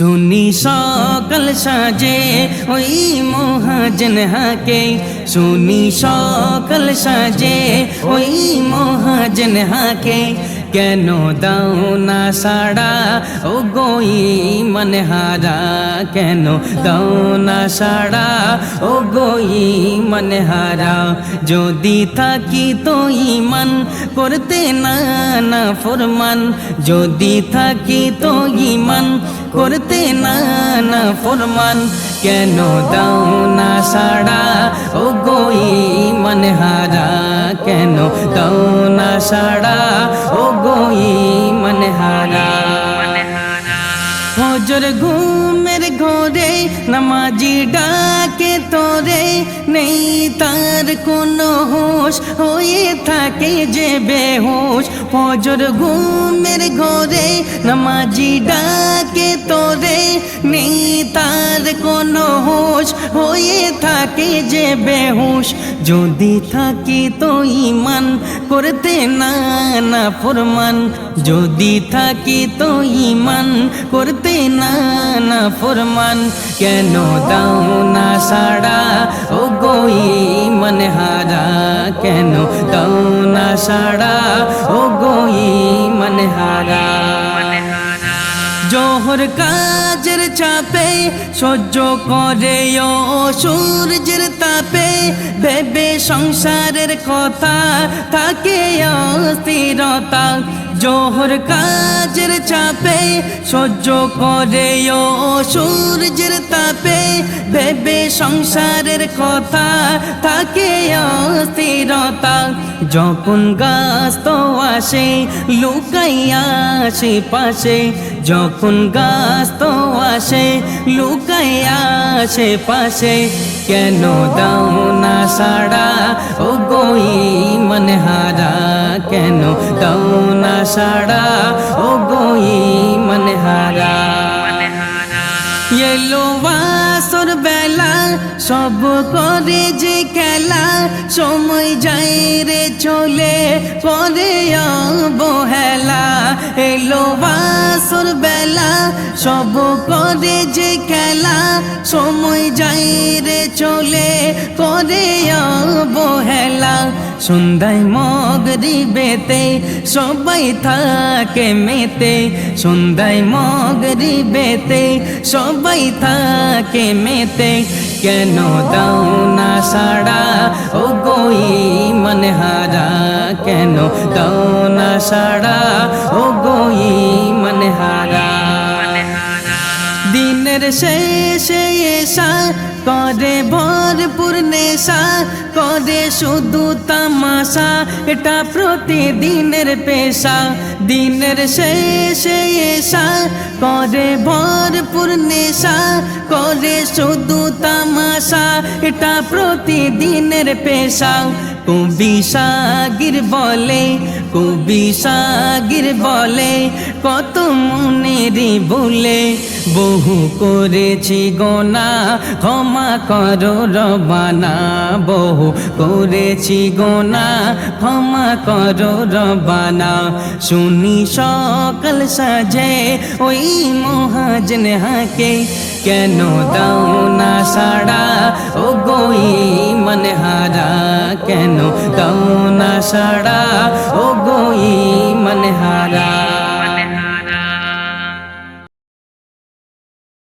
শুনি সকাল সাজে ওই মহাজন হাকে শুনি সকাল সাজে ওই মহাজন হাকে কেন দাও না সাড়া? ও গই মনে হারা, কেন দাও না সাড়া? ও গই মনে হারা, যদি থাকি তো ইমান করতে না না ফরমান। যদি থাকি তো ইমান করতে না না ফরমান। কেন দাও না সাড়া? ও গই মনে হারা। কেন? দাও না সাড়া ও গই মনে হারা। ফজর ঘুমের ঘরে নামাজি ডাকে তোরে, নেই তার কোনো হোশ, হয়ে থাকে যে বেহোশ। ফজর ঘুমের ঘরে নামাজি ডাকে তোরে, নেই তার কোনো হোশ হয়ে থাকে যে বেহুশ। যদি থাকি তো ইমান করতে না না ফরমান। যদি থাকি তো ইমান করতে না না ফরমান। কেন দাও না সাড়া? ও গই মনে হারা। কেন দাও না সাড়া? ও গই মনে হারা। জোহর কাজের চাপে, সহ্য করে ও সূর্যের তাপে, ভেবে সংসারের কথা থাকে অস্থিরতা। জোহর কাজের চাপে, সহ্য করে ও সূর্যের তাপে, ভেবে সংসারের কথা থাকে অস্থিরতা। যখন গাছ তো আসে, লুকাইয়া আসে পাশে। যখন গাছ তো আসে, লুকাইয়া আসে পাশে। কেন দাও না সাড়া? ও গই মনে হারা, কেন দাও না সাড়া? ও গই মনে হারা বাসর বেলা, সব করে যে খেলা, সময় যাই রে চলে করে অবহেলা। এলো বাসর বেলা, সব করে যে খেলা, সময় যায় রে চলে করে অবহেলা। সন্ধ্যায় মগরি বেতে সবাই থাকে মেতে। সন্ধ্যায় মগরি বেতে সবাই থাকে মেতে। কেন দাও না সাড়া? ও গই মনে হারা। কেন দাও না সাড়া? ও গই দিনের শেষে এসা করে ভরপুর নেশা, করে শুধু তামাশা, এটা প্রতিদিনের পেশা। দিনের শেষে এসা করে ভরপুর নেশা, করে শুধু তামাশা, এটা প্রতিদিনের পেশা। কবি সাগির বলে কবি সাগির বলে, কত মনেরই বলে, বহু করেছি গোনা, ক্ষমা করো রবানা, বহু করেছি গোনা, ক্ষমা করো রবানা। শুনি সকাল সাজে ওই মহাজন হাকে, কেন দাও না সাড়া? ও গই মনে হারা, কেন দাও না সাড়া? ও